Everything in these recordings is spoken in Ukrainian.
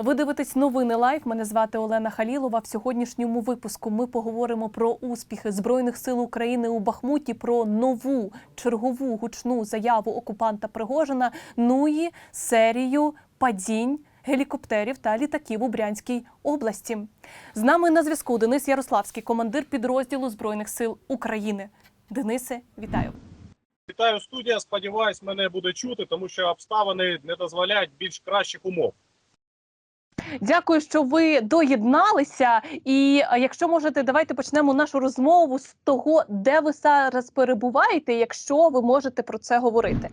Ви дивитесь новини лайв. Мене звати Олена Халілова. В сьогоднішньому випуску ми поговоримо про успіхи збройних сил України у Бахмуті, про нову чергову гучну заяву окупанта Пригожина. Ну і серію падінь. Гелікоптерів та літаків у Брянській області з нами на зв'язку Денис Ярославський, командир підрозділу збройних сил України. Денисе, вітаю. Вітаю студія. Сподіваюсь, мене буде чути, тому що обставини не дозволяють більш кращих умов. Дякую, що ви доєдналися. І якщо можете, давайте почнемо нашу розмову з того, де ви зараз перебуваєте, якщо ви можете про це говорити.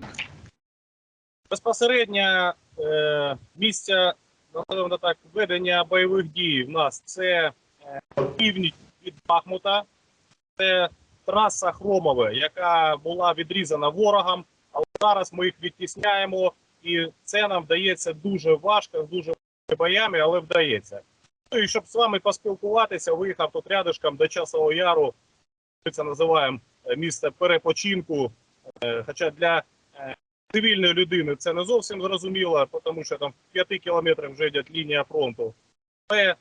Безпосередньо е, місця називаємо так ведення бойових дій в нас це е, північ від Бахмута, це траса Хромове, яка була відрізана ворогом, але зараз ми їх відтісняємо, і це нам вдається дуже важко, дуже боями, але вдається. Ну і щоб з вами поспілкуватися, виїхав тут рядишком до Часового Яру. Ми це називаємо е, місце перепочинку. Е, Хоча для е, цивільної людини це не зовсім зрозуміло, тому що там в 5 кілометрах вже йде лінія фронту. Але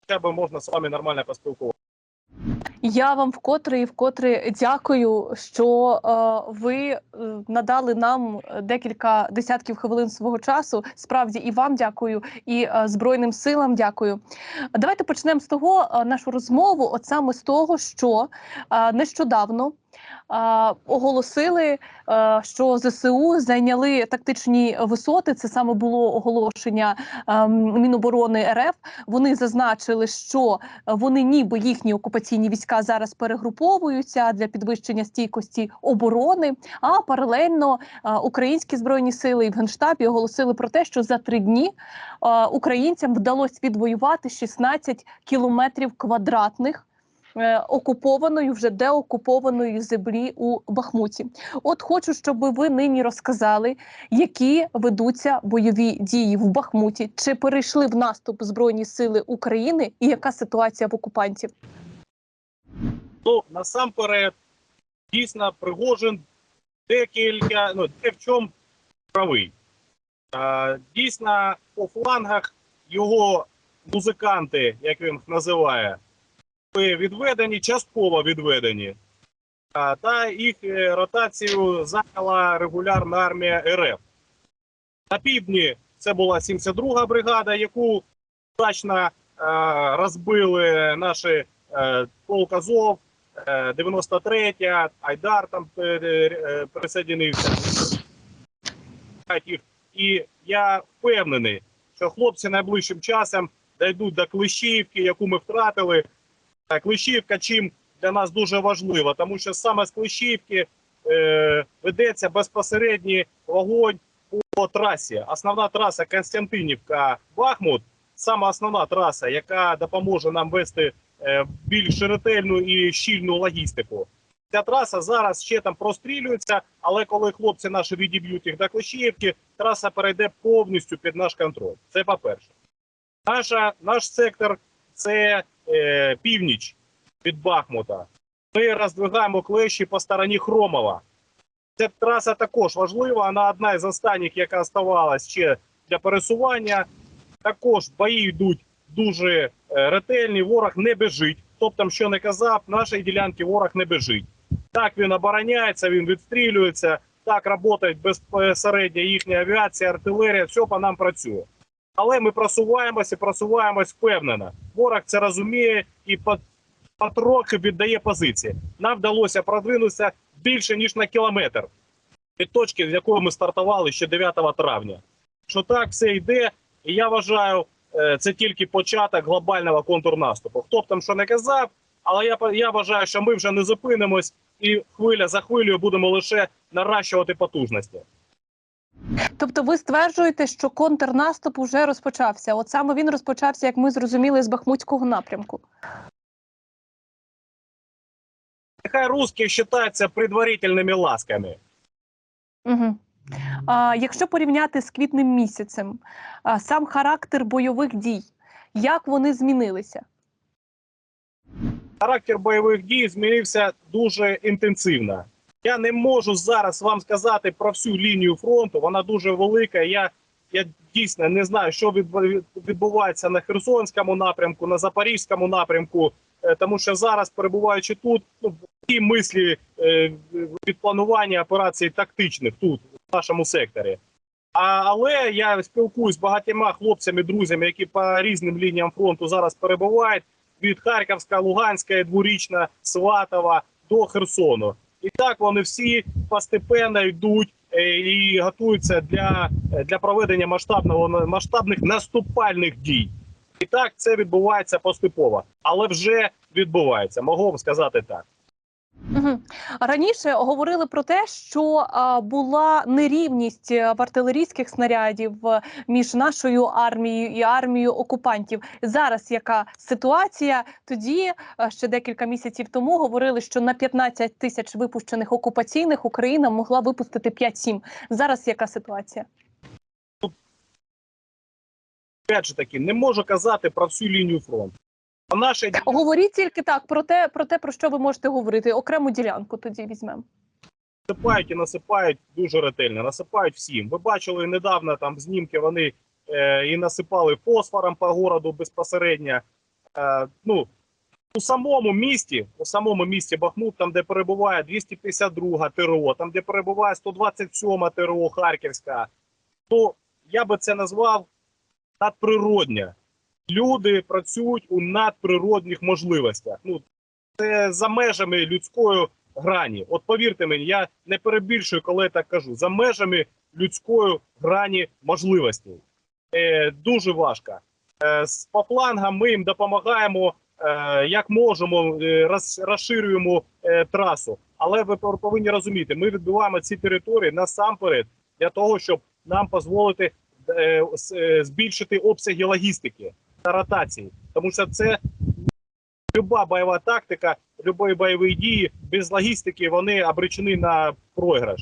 хоча б можна з вами нормально поспілкуватися. Я вам вкотре і вкотре дякую, що е, ви е, надали нам декілька десятків хвилин свого часу. Справді і вам дякую, і е, збройним силам дякую. Давайте почнемо з того е, нашу розмову, от саме з того, що е, нещодавно. Оголосили, е, що ЗСУ зайняли тактичні висоти. Це саме було оголошення ем, Міноборони РФ. Вони зазначили, що вони ніби їхні окупаційні війська зараз перегруповуються для підвищення стійкості оборони. А паралельно е, українські збройні сили і в генштабі оголосили про те, що за три дні е, українцям вдалося відвоювати 16 кілометрів квадратних. Е, Окупованої вже деокупованої землі у Бахмуті. От хочу, щоб ви нині розказали, які ведуться бойові дії в Бахмуті, чи перейшли в наступ збройні сили України, і яка ситуація в окупантів? Ну, насамперед, дійсно, Пригожин декілька, ну, де в чому правий. А, дійсно, по флангах його музиканти, як він їх називає, відведені, частково відведені. Та їх е, ротацію зайняла регулярна армія РФ. На півдні це була 72-га бригада, яку значно е, розбили наші е, полк Азов, е, 93-я, Айдар там присоединився. І я впевнений, що хлопці найближчим часом дійдуть до Клещівки, яку ми втратили. Клещівка чим для нас дуже важлива, тому що саме з Клещівки е, ведеться безпосередній вогонь по трасі. Основна траса Константинівка-Бахмут, саме основна траса, яка допоможе нам вести е, більш ретельну і щільну логістику. Ця траса зараз ще там прострілюється, але коли хлопці наші відіб'ють їх до Клещіївки, траса перейде повністю під наш контроль. Це по-перше. Наша, наш сектор це е, північ від Бахмута. Ми роздвигаємо клещі по стороні Хромова. Ця траса також важлива, вона одна із останніх, яка ставалась ще для пересування. Також бої йдуть дуже е, ретельні, ворог не біжить. Хто б там що не казав, нашої ділянки ворог не біжить. Так він обороняється, він відстрілюється, так працює безпосередньо їхня авіація, артилерія, все по нам працює. Але ми просуваємося, просуваємось впевнено. Ворог це розуміє і по- потрохи віддає позиції. Нам вдалося продвинутися більше ніж на кілометр від точки, з якої ми стартували ще 9 травня. Що так все йде, і я вважаю, е, це тільки початок глобального контрнаступу. Хто б там що не казав, але я, я вважаю, що ми вже не зупинимось і хвиля за хвилею будемо лише наращувати потужності. Тобто, ви стверджуєте, що контрнаступ уже розпочався? От саме він розпочався, як ми зрозуміли, з Бахмутського напрямку. Нехай русські вважаються предварительними ласками. Угу. А, якщо порівняти з квітнем місяцем, а, сам характер бойових дій, як вони змінилися? характер бойових дій змінився дуже інтенсивно. Я не можу зараз вам сказати про всю лінію фронту. Вона дуже велика. Я Я дійсно не знаю, що відбувається на Херсонському напрямку, на Запорізькому напрямку, е, тому що зараз, перебуваючи тут, ну ті мислі е, від планування операцій тактичних тут, в нашому секторі. А, але я спілкуюсь з багатьма хлопцями, друзями, які по різним лініям фронту зараз перебувають від Харківська, Луганська, Дворічна, Сватова до Херсону. І так вони всі постепенно йдуть е, і готуються для, для проведення масштабного масштабних наступальних дій. І так це відбувається поступово, але вже відбувається. Можу вам сказати так. Раніше говорили про те, що була нерівність е, в артилерійських снарядів е, між нашою армією і армією окупантів. Зараз яка ситуація? Тоді е, ще декілька місяців тому говорили, що на 15 тисяч випущених окупаційних Україна могла випустити 5-7. Зараз яка ситуація? Опять же таки, не можу казати про всю лінію фронту. Наша Говоріть тільки так про те, про те, про що ви можете говорити. Окрему ділянку тоді візьмемо. насипають і насипають дуже ретельно. Насипають всім. Ви бачили недавно там знімки. Вони е, і насипали фосфором по городу безпосередньо. Е, ну у самому місті, у самому місті Бахмут, там де перебуває 252 ТРО, там де перебуває 127 ТРО Харківська, то я би це назвав надприродня. Люди працюють у надприродних можливостях. Ну це за межами людської грані. От повірте мені, я не перебільшую, коли я так кажу. За межами людської грані можливостей. Е, дуже важко. Е, з- по ми їм допомагаємо е, як можемо, е, роз, розширюємо е, трасу. Але ви пов- повинні розуміти, ми відбиваємо ці території насамперед для того, щоб нам дозволити збільшити обсяги логістики та ротації. Тому що це люба бойова тактика, любої бойові дії без логістики вони обречені на програш.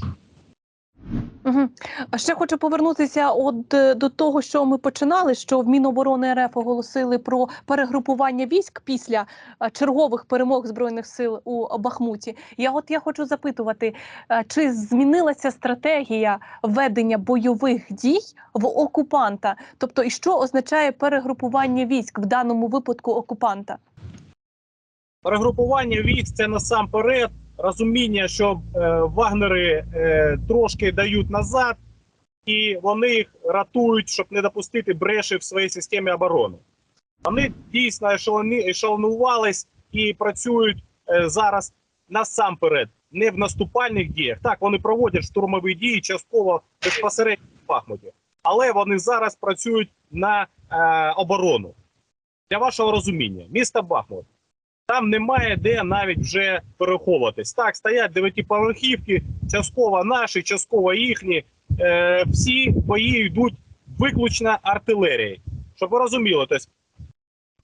Угу. А ще хочу повернутися от е, до того, що ми починали. Що в Міноборони РФ оголосили про перегрупування військ після е, чергових перемог збройних сил у Бахмуті. Я от я хочу запитувати, е, чи змінилася стратегія ведення бойових дій в окупанта? Тобто, і що означає перегрупування військ в даному випадку окупанта? Перегрупування військ це насамперед розуміння, що е, вагнери е, трошки дають назад, і вони їх ратують, щоб не допустити бреші в своїй системі оборони. Вони дійсно ешелонувались і працюють е, зараз насамперед, не в наступальних діях. Так, вони проводять штурмові дії частково безпосередньо в Бахмуті, але вони зараз працюють на е, оборону. Для вашого розуміння, місто Бахмут. Там немає де навіть вже переховуватись. Так, стоять дев'ятиповерхівки, частково наші, частково їхні. Е, всі бої йдуть виключно артилерією. Щоб ви розуміли, тобто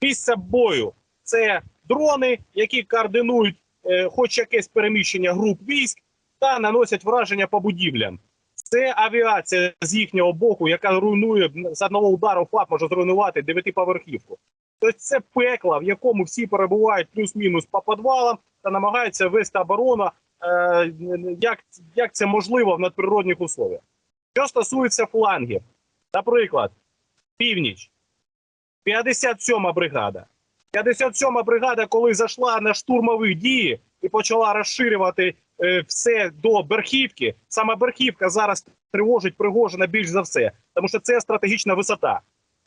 місце бою це дрони, які координують е, хоч якесь переміщення груп військ та наносять враження по будівлям. Це авіація з їхнього боку, яка руйнує з одного удару ФАП може зруйнувати дев'ятиповерхівку. Тобто це пекло, в якому всі перебувають плюс-мінус по підвалам та намагаються вести оборону, е, як, як це можливо в надприродних условиях. Що стосується флангів, наприклад, північ, 57-ма бригада. 57-ма бригада, коли зайшла на штурмові дії і почала розширювати е, все до Берхівки, саме Берхівка зараз тривожить Пригожина більш за все, тому що це стратегічна висота.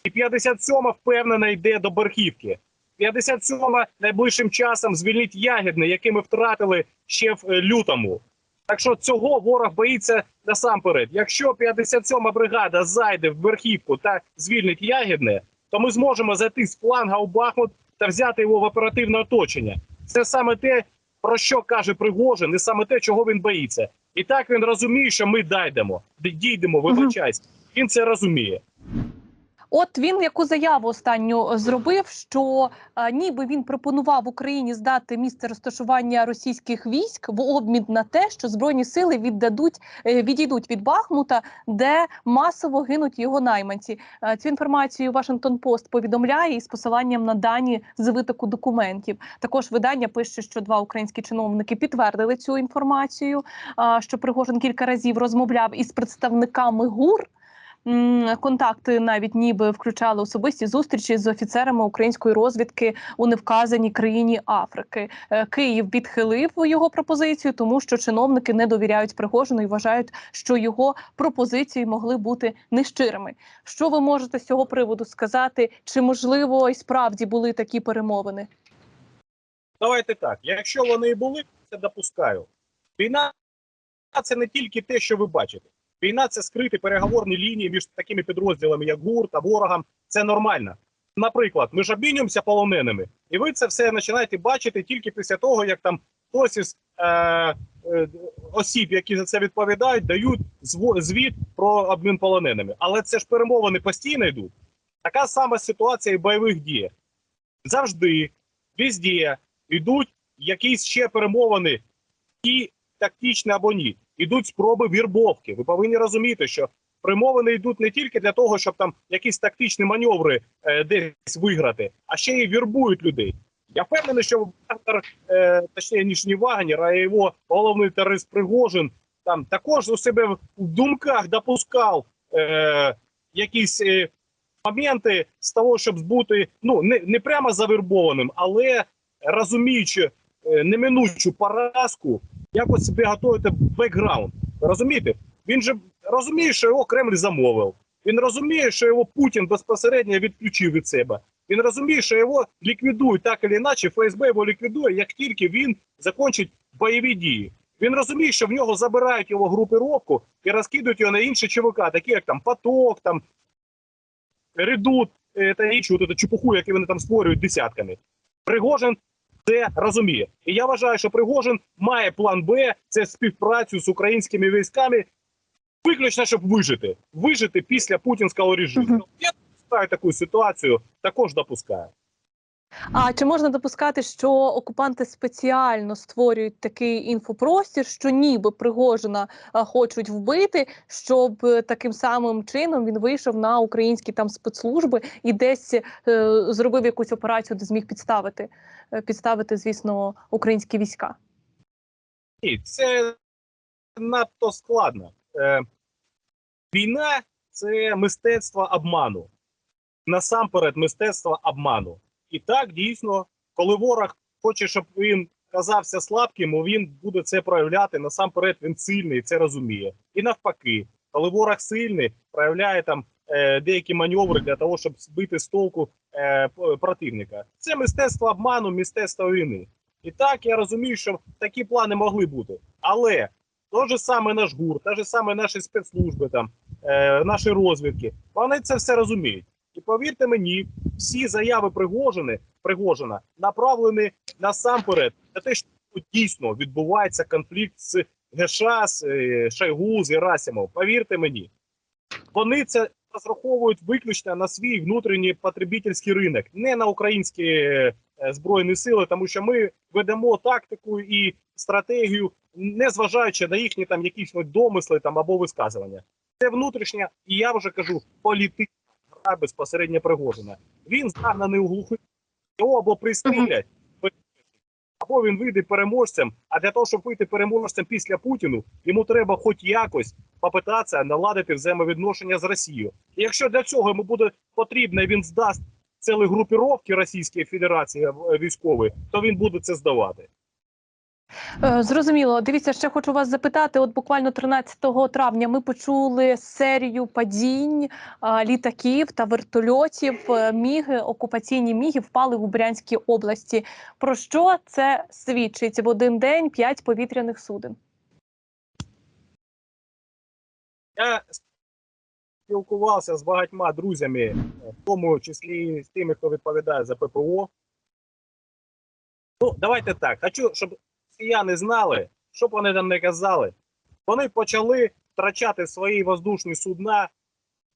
І 57-ма впевнена йде до Берхівки. 57-ма найближчим часом звільнить Ягідне, яке ми втратили ще в е, лютому. Так що цього ворог боїться насамперед. Якщо 57-ма бригада зайде в Верхівку та звільнить Ягідне, то ми зможемо зайти з фланга у Бахмут та взяти його в оперативне оточення. Це саме те, про що каже Пригожин, і саме те, чого він боїться. І так він розуміє, що ми дійдемо, дійдемо, вибачайся. Він це розуміє. От він яку заяву останню е, зробив, що е, ніби він пропонував Україні здати місце розташування російських військ в обмін на те, що збройні сили віддадуть е, відійдуть від Бахмута, де масово гинуть його найманці. Е, Цю інформацію Вашингтон Пост повідомляє із посиланням на дані з витоку документів. Також видання пише, що два українські чиновники підтвердили цю інформацію. а, Що Пригожин кілька разів розмовляв із представниками ГУР. Контакти навіть ніби включали особисті зустрічі з офіцерами української розвідки у невказаній країні Африки. Е, Київ відхилив його пропозицію, тому що чиновники не довіряють Пригожину і вважають, що його пропозиції могли бути нещирими. Що ви можете з цього приводу сказати? Чи можливо і справді були такі перемовини? Давайте так. Якщо вони і були, це допускаю. Війна це не тільки те, що ви бачите. Війна це скриті переговорні лінії між такими підрозділами, як ГУР та ворогом. Це нормально. Наприклад, ми ж обмінюємося полоненими, і ви це все починаєте бачити тільки після того, як там хтось із е, е, осіб, які за це відповідають, дають звіт про обмін полоненими. Але це ж перемовини постійно йдуть. Така сама ситуація і в бойових діях. Завжди, везде йдуть якісь ще перемовини, і тактичні або ні. Йдуть спроби вірбовки. Ви повинні розуміти, що перемовини йдуть не тільки для того, щоб там якісь тактичні маневри е, десь виграти, а ще й вірбують людей. Я впевнений, що Вагнер, е, точніше, ніж не Вагнер, а його головний терорист Пригожин там також у себе в думках допускав е, якісь е, моменти з того, щоб бути ну не, не прямо завербованим, але розуміючи е, неминучу поразку, якось собі готуєте бекграунд. Розумієте? Він же розуміє, що його Кремль замовив. Він розуміє, що його Путін безпосередньо відключив від себе. Він розуміє, що його ліквідують так чи інакше, ФСБ його ліквідує, як тільки він закінчить бойові дії. Він розуміє, що в нього забирають його групировку і розкидують його на інші ЧВК, такі як там Поток, там Редут е, та іншу чепуху, яку вони там створюють десятками. Пригожин це розуміє. І я вважаю, що Пригожин має план Б це співпрацю з українськими військами, виключно щоб вижити. Вижити після путінського режиму. Мгм. Я допускаю таку ситуацію, також допускаю. А чи можна допускати, що окупанти спеціально створюють такий інфопростір, що ніби Пригожина хочуть вбити, щоб таким самим чином він вийшов на українські там спецслужби і десь е, зробив якусь операцію, де зміг підставити, е, підставити, звісно, українські війська? Ні, це надто складно. Е, війна це мистецтво обману. Насамперед, мистецтво обману. І так дійсно, коли ворог хоче, щоб він казався слабким, він буде це проявляти. Насамперед, він сильний, це розуміє. І навпаки, коли ворог сильний, проявляє там е, деякі маневри для того, щоб збити з толку е, противника. Це мистецтво обману, мистецтво війни. І так я розумію, що такі плани могли бути. Але той же саме наш ГУР, те ж саме наші спецслужби, там, е, наші розвідки, вони це все розуміють. І повірте мені, всі заяви Пригожини, Пригожина направлені насамперед на те, що дійсно відбувається конфлікт з ГШ, з е, Шойгу, з Герасимов. Повірте мені, вони це розраховують виключно на свій внутрішній потребительський ринок, не на українські е, збройні сили, тому що ми ведемо тактику і стратегію, не зважаючи на їхні там якісь домисли там або висказування. Це внутрішня, і я вже кажу, політична безпосередньо Пригожина. Він загнаний у глухий, його або пристрілять, або він вийде переможцем. А для того, щоб вийти переможцем після Путіну, йому треба хоч якось попитатися наладити взаємовідношення з Росією. І якщо для цього йому буде потрібно, і він здасть цілі групіровки Російської Федерації е, військової, то він буде це здавати. Е, Зрозуміло. Дивіться, ще хочу вас запитати. От буквально 13 травня ми почули серію падінь літаків та вертольотів. Е, Міги, окупаційні міги впали в Брянській області. Про що це свідчить в один день п'ять повітряних суден? Я спілкувався з багатьма друзями, е, в тому числі з тими, хто відповідає за ППО. Ну, давайте так. Хочу, щоб росіяни знали, щоб вони там не казали. Вони почали втрачати свої воздушні судна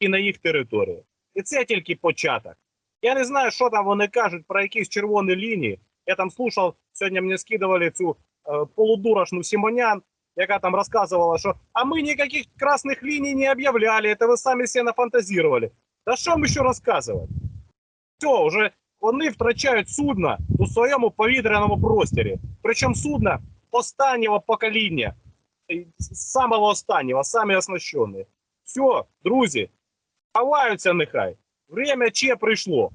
і на їх території. І це тільки початок. Я не знаю, що там вони кажуть про якісь червоні лінії. Я там слушав, сьогодні мені скидували цю е, полудурашну Сімонян, яка там розказувала, що а ми ніяких красних ліній не об'являли, це ви самі себе нафантазували. Та що ми ще розказувати? Все, вже вони втрачають судна у своєму повітряному просторі. Причому судна останнього покоління, самого останнього, самі оснащені. Все, друзі, Ховаються нехай. Время че прийшло.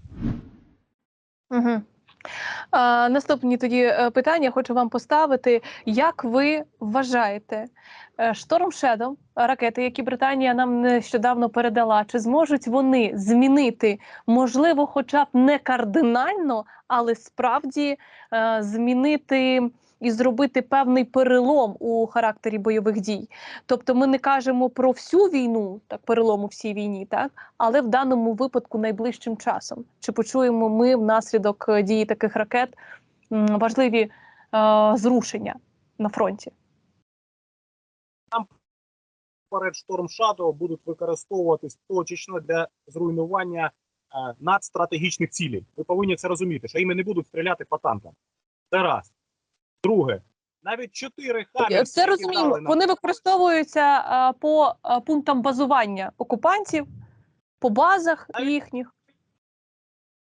Угу. Наступні тоді е, питання хочу вам поставити. Як ви вважаєте, е, Storm Shadow, ракети, які Британія нам нещодавно передала, чи зможуть вони змінити, можливо, хоча б не кардинально, але справді е, змінити і зробити певний перелом у характері бойових дій? Тобто, ми не кажемо про всю війну, так у всій війні, так але в даному випадку найближчим часом. Чи почуємо ми внаслідок е, дії таких ракет важливі е, зрушення на фронті? Перед Storm Shadow будуть використовуватись точечно для зруйнування е, надстратегічних цілей. Ви повинні це розуміти, що іми не будуть стріляти по танкам. Це раз. Друге, навіть чотири хабі. Це розуміємо. Вони використовуються е, по е, пунктам базування окупантів, по базах А- їхніх.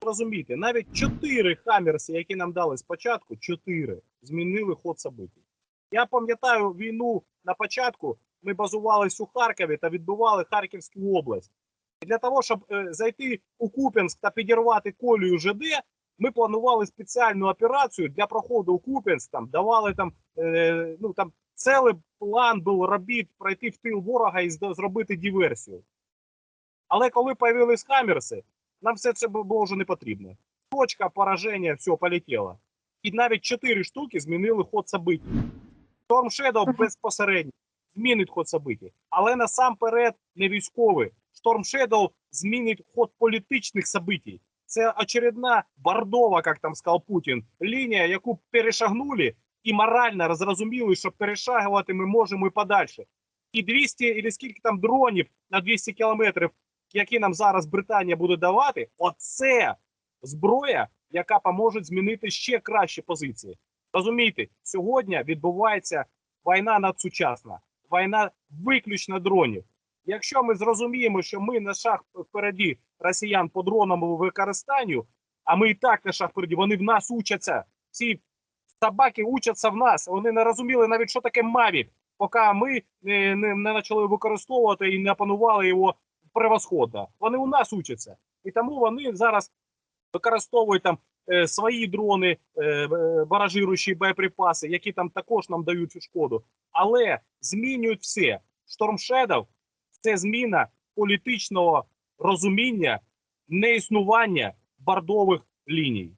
розуміти, навіть чотири хаммерси, які нам дали спочатку, чотири змінили ход событий. Я пам'ятаю війну на початку. Ми базувались у Харкові та відбивали Харківську область. І для того, щоб е, зайти у Куп'янськ та підірвати колію ЖД, ми планували спеціальну операцію для проходу у Куп'янськ. Там давали там, е, ну там цілий план був робіт пройти в тил ворога і зда- зробити диверсію. Але коли появились хаммерси, нам все це бу- було вже не потрібно. Точка пораження, все, полетіло. І навіть чотири штуки змінили ход событий. Storm Shadow Мгм. безпосередньо змінить ход событий. Але насамперед не військовий. Storm Shadow змінить ход політичних событий. Це очередна бордова, як там сказав Путін, лінія, яку перешагнули і морально зрозуміли, що перешагувати ми можемо і подальше. І 200, і скільки там дронів на 200 кілометрів які нам зараз Британія буде давати, оце зброя, яка поможе змінити ще кращі позиції. Розумієте, сьогодні відбувається війна надсучасна, війна виключно дронів. Якщо ми зрозуміємо, що ми на шаг впереді росіян по дроновому використанню, а ми і так на шаг вони в нас учаться. Ці собаки учаться в нас. Вони не розуміли навіть, що таке Мавік, поки ми не, не, не почали використовувати і не опанували його превосходно. Вони у нас учаться, і тому вони зараз використовують там е, свої дрони, е, е, баражируючі боєприпаси, які там також нам дають шкоду, але змінюють все. Shadow – це зміна політичного розуміння неіснування бордових ліній.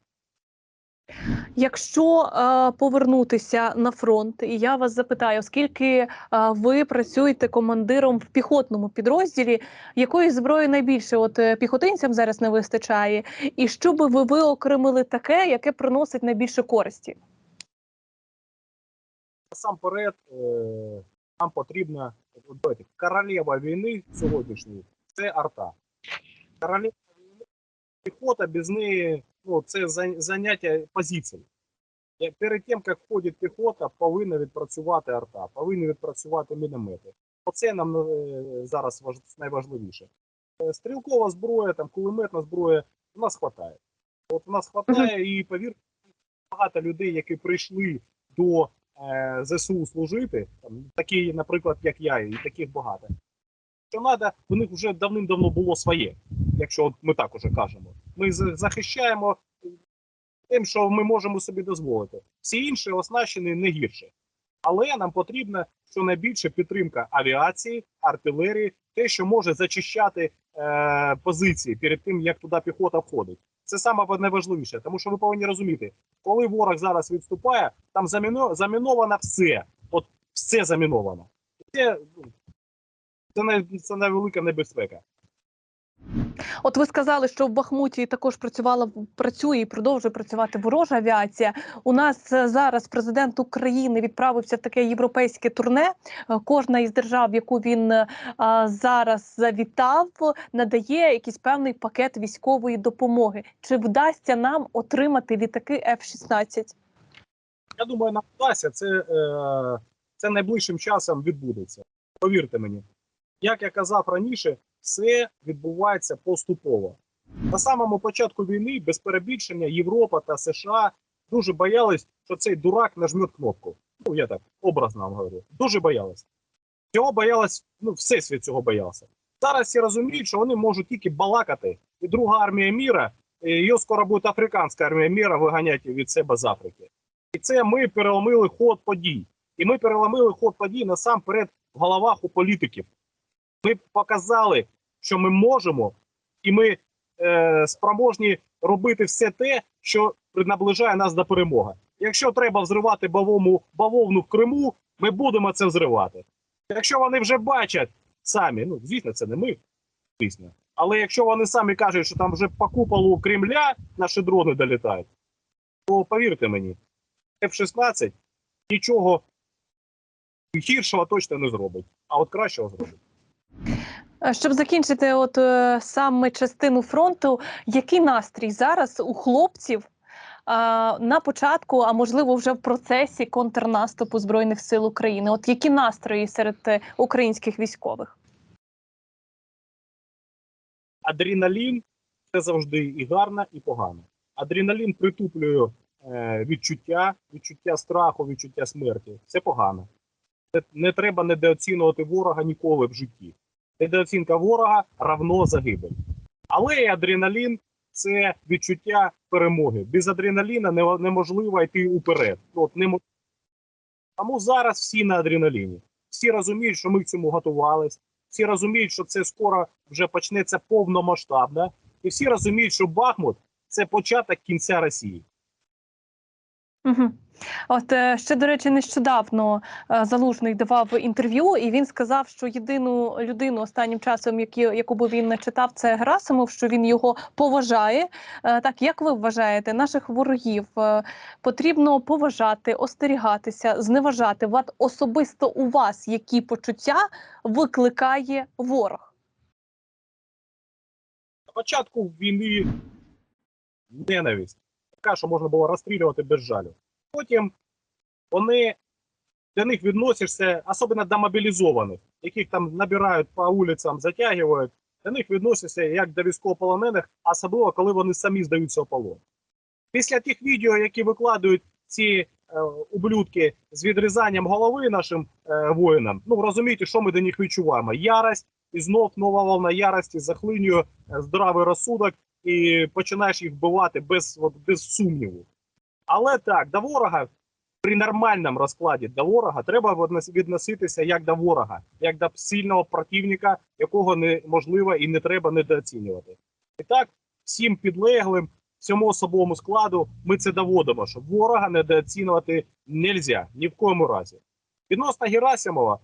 Якщо е, повернутися на фронт, і я вас запитаю, оскільки е, ви працюєте командиром в піхотному підрозділі, якої зброї найбільше от е, піхотинцям зараз не вистачає, і що би ви виокремили таке, яке приносить найбільше користі? Насамперед, е, нам потрібна королева війни сьогоднішньої це арта. Королева піхота без неї ну, це заняття позицій. Перед тим, як входить піхота, повинна відпрацювати арта, повинні відпрацювати міномети. Оце нам е, зараз найважливіше. Е, Стрілкова зброя, там, кулеметна зброя, у нас вистачає. От у нас вистачає, і повірте, багато людей, які прийшли до е, ЗСУ служити, там, такі, наприклад, як я, і таких багато. Що треба, у них вже давним-давно було своє, якщо ми так уже кажемо. Ми захищаємо тим, що ми можемо собі дозволити. Всі інші оснащені не гірше. Але нам потрібна щонайбільше підтримка авіації, артилерії, те, що може зачищати е, позиції перед тим, як туди піхота входить. Це саме найважливіше, тому що ви повинні розуміти, коли ворог зараз відступає, там заміно, заміновано все. От все заміновано. Це, це, най, це найвелика небезпека. От ви сказали, що в Бахмуті також працювала працює і продовжує працювати ворожа авіація. У нас е, зараз президент України відправився в таке європейське турне. Е, Кожна із держав, яку він е, а, зараз завітав, надає якийсь певний пакет військової допомоги. Чи вдасться нам отримати літаки F-16? Я думаю, нам вдасться. Це, е, це найближчим часом відбудеться. Повірте мені. Як я казав раніше, все відбувається поступово. На самому початку війни, без перебільшення, Європа та США дуже боялись, що цей дурак нажме кнопку. Ну, я так образно вам говорю. Дуже боялись. Цього боялась, ну, всесвіт цього боявся. Зараз всі розуміють, що вони можуть тільки балакати. І друга армія міра, її скоро буде африканська армія міра виганяти від себе з Африки. І це ми переломили ход подій. І ми переломили ход подій насамперед в головах у політиків. Ми показали, що ми можемо, і ми е, спроможні робити все те, що наближає нас до перемоги. Якщо треба взривати бавовну, бавовну в Криму, ми будемо це взривати. Якщо вони вже бачать самі, ну звісно, це не ми, звісно. Але якщо вони самі кажуть, що там вже по куполу Кремля наші дрони долітають, то повірте мені, F-16 нічого гіршого точно не зробить, а от кращого зробить. Е, Щоб закінчити, от е, саме частину фронту, який настрій зараз у хлопців е, на початку, а можливо, вже в процесі контрнаступу збройних сил України? От які настрої серед українських військових? Адреналін це завжди і гарно, і погано. Адреналін притуплює відчуття, відчуття страху, відчуття смерті. Це погано. Не треба недооцінювати ворога ніколи в житті. Недооцінка ворога равно загибель. Але адреналін це відчуття перемоги. Без адреналіна неможливо йти уперед. От немо- Тому зараз всі на адреналіні. Всі розуміють, що ми к цьому готувались. Всі розуміють, що це скоро вже почнеться повномасштабно. І всі розуміють, що Бахмут це початок кінця Росії. Угу. От е, ще, до речі, нещодавно е, залужний давав інтерв'ю, і він сказав, що єдину людину останнім часом, які, яку би він не читав, це Герасимов, що він його поважає. Е, Так, як ви вважаєте, наших ворогів потрібно поважати, остерігатися, зневажати? От особисто у вас які почуття викликає ворог? На початку війни ненависть, така, що можна було розстрілювати без жалю. Потім вони до них відносишся, особливо до мобілізованих, яких там набирають по вулицям, затягують. До них відносишся як до військовополонених, особливо коли вони самі здаються у полон. Після тих відео, які викладають ці е, ублюдки з відрізанням голови нашим е, воїнам, ну розумієте, що ми до них відчуваємо? Ярость, і знов нова волна ярості захлинює е, здравий розсудок і починаєш їх вбивати без, от, без сумніву. Але так, до ворога при нормальному розкладі до ворога треба відноситися як до ворога, як до сильного противника, якого неможливо і не треба недооцінювати. І так, всім підлеглим, всьому особовому складу ми це доводимо, що ворога недооцінювати нельзя ні в коєму разі. Відносно Герасимова,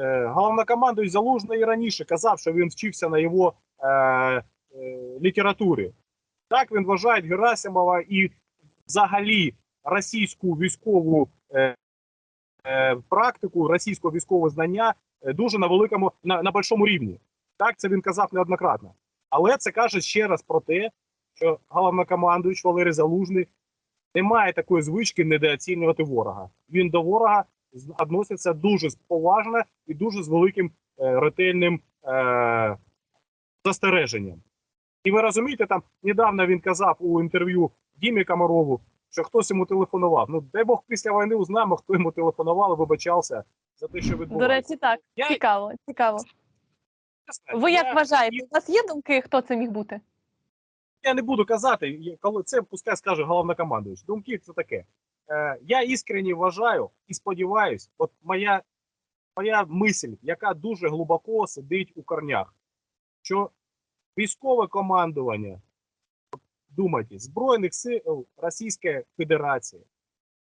е, головнокомандуючий Залужний і раніше казав, що він вчився на його е, літературі. Так він вважає Герасимова і взагалі російську військову е, е, практику, російського військового знання е, дуже на великому на, на большому рівні. Так це він казав неоднократно. Але це каже ще раз про те, що головнокомандуючий Валерій Залужний не має такої звички недооцінювати ворога. Він до ворога відноситься дуже поважно і дуже з великим ретельним е, застереженням. І ви розумієте, там недавно він казав у інтерв'ю Дімі Комарову, що хтось йому телефонував. Ну, дай Бог після війни узнаємо, хто йому телефонував і вибачався за те, що До речі, так Я- цікаво, цікаво. Чесно, Ви як я- вважаєте? У вас є думки, хто це міг бути? я не буду казати, коли це пускай скаже головнокомандуючий. Думки це таке. Е, я іскренні вважаю і сподіваюсь, от моя, моя мисль, яка дуже глибоко сидить у корнях, що військове командування, думайте, Збройних сил Російської Федерації,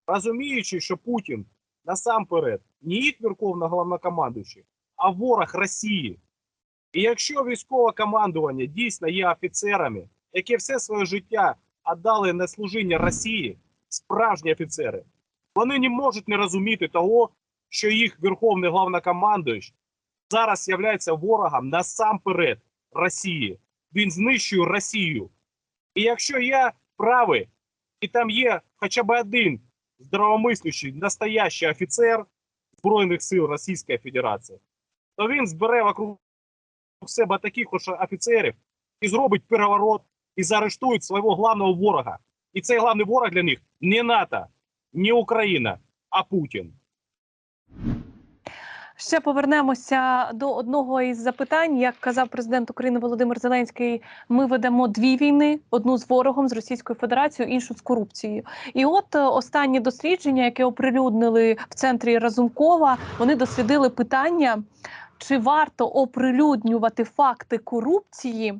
розуміючи, що Путін насамперед не їх верховна головнокомандуючий, а ворог Росії. І якщо військове командування дійсно є офіцерами, які все своє життя віддали на служіння Росії, справжні офіцери, вони не можуть не розуміти того, що їх верховний головнокомандуючий зараз є ворогом насамперед Росії. Він знищує Росію. І якщо я правий, і там є хоча б один здравомислющий, настоящий офіцер Збройних сил Російської Федерації, то він збере вокруг себе таких офіцерів і зробить переворот, і заарештують свого главного ворога. І цей главний ворог для них не НАТО, не Україна, а Путін. Ще повернемося до одного із запитань. Як казав президент України Володимир Зеленський, ми ведемо дві війни: одну з ворогом з Російською Федерацією, іншу з корупцією. І от е, останні дослідження, яке оприлюднили в центрі Разумкова, вони дослідили питання. Чи варто оприлюднювати факти корупції е,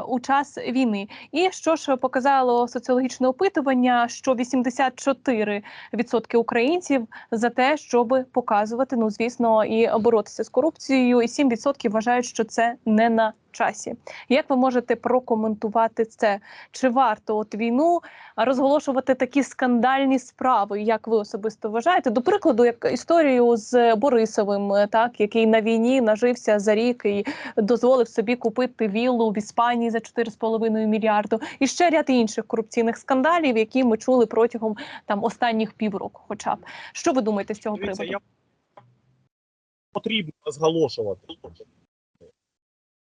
у час війни? І що ж показало соціологічне опитування, що 84% українців за те, щоб показувати, ну звісно, і боротися з корупцією, і 7% вважають, що це не на часі. Як ви можете прокоментувати це? Чи варто от війну розголошувати такі скандальні справи, як ви особисто вважаєте? До прикладу, як історію з Борисовим, е, так який на війні нажився за рік і дозволив собі купити віллу в Іспанії за 4,5 мільярду, і ще ряд інших корупційних скандалів, які ми чули протягом там останніх півроку. Хоча б що ви думаєте з цього Дивіться, приводу? я потрібно зголошувати,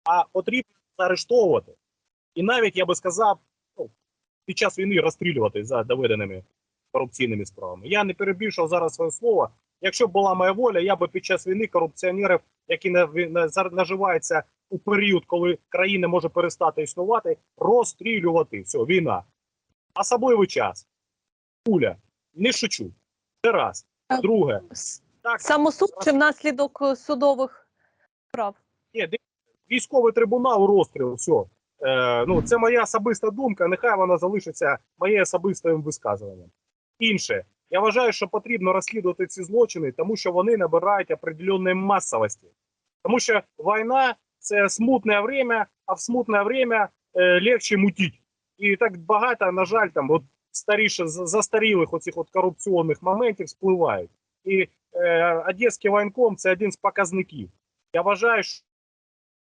а потрібно заарештовувати. І навіть я би сказав, ну, під час війни розстрілювати за доведеними корупційними справами. Я не перебільшив зараз своє слово. Якщо б була моя воля, я би під час війни корупціонерів, які наживаються у період, коли країна може перестати існувати, розстрілювати. Все, війна. Особливий час. Пуля. Не шучу. Це раз. Друге. Так, Самосуд чи внаслідок е, судових справ? Військовий трибунал, розстріл, все. Е, ну, це моя особиста думка, нехай вона залишиться моєю особистим висказуванням. Інше, я вважаю, що потрібно розслідувати ці злочини, тому що вони набирають определенної масовості. Тому що війна це смутне время, а в смутне время е, легче мутіть. І так багато, на жаль, там от старіше застарілих оцих от корупційних моментів спливають. І е, Одеський воєнком це один з показників. Я вважаю,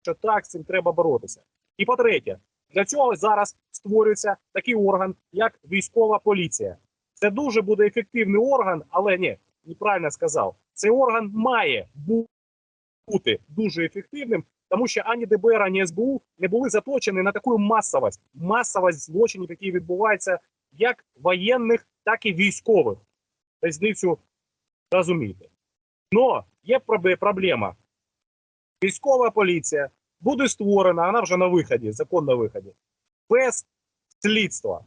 що так з цим треба боротися. І по-третє, для цього зараз створюється такий орган, як військова поліція. Це дуже буде ефективний орган, але ні, неправильно сказав. Цей орган має бути дуже ефективним, тому що ані ДБР, ані СБУ не були заточені на таку масовість, масовість злочинів, які відбуваються як воєнних, так і військових. Різницю розумієте. Но є проблема. Військова поліція буде створена, вона вже на виході, закон на виході, без слідства.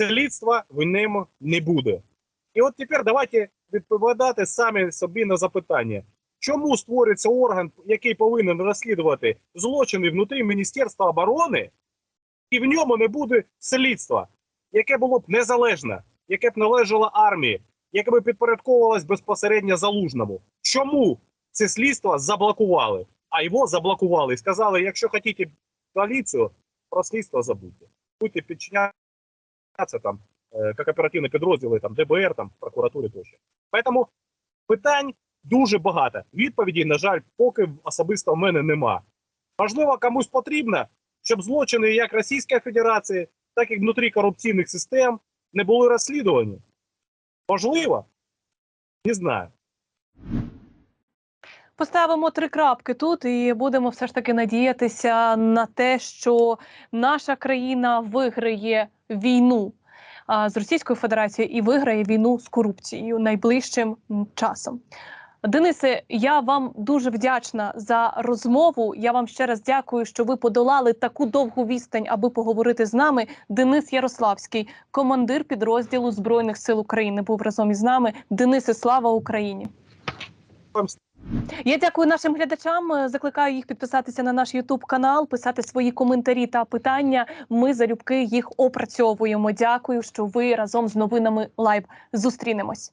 Слідства в ньому не буде. І от тепер давайте відповідати самі собі на запитання. Чому створюється орган, який повинен розслідувати злочини внутрі Міністерства оборони, і в ньому не буде слідства, яке було б незалежне, яке б належало армії, яке б підпорядковувалось безпосередньо залужному? Чому це слідство заблокували? А його заблокували і сказали: якщо хочете коаліцію, про слідство забудьте. Будьте підчинятися там, е, як оперативні підрозділи, там ДБР, там прокуратури тощо. Тому питань дуже багато. Відповіді, на жаль, поки особисто в мене нема. Можливо, комусь потрібно, щоб злочини як Російської Федерації, так і внутрі корупційних систем не були розслідувані. Можливо, не знаю. Поставимо три крапки тут і будемо все ж таки надіятися на те, що наша країна виграє війну з Російською Федерацією і виграє війну з корупцією найближчим часом. Денисе, я вам дуже вдячна за розмову. Я вам ще раз дякую, що ви подолали таку довгу відстань, аби поговорити з нами. Денис Ярославський, командир підрозділу Збройних сил України, був разом із нами. Денисе, слава Україні! Я дякую нашим глядачам. е, Закликаю їх підписатися на наш Ютуб канал, писати свої коментарі та питання. Ми залюбки їх опрацьовуємо. Дякую, що ви разом з новинами Лайв зустрінемось.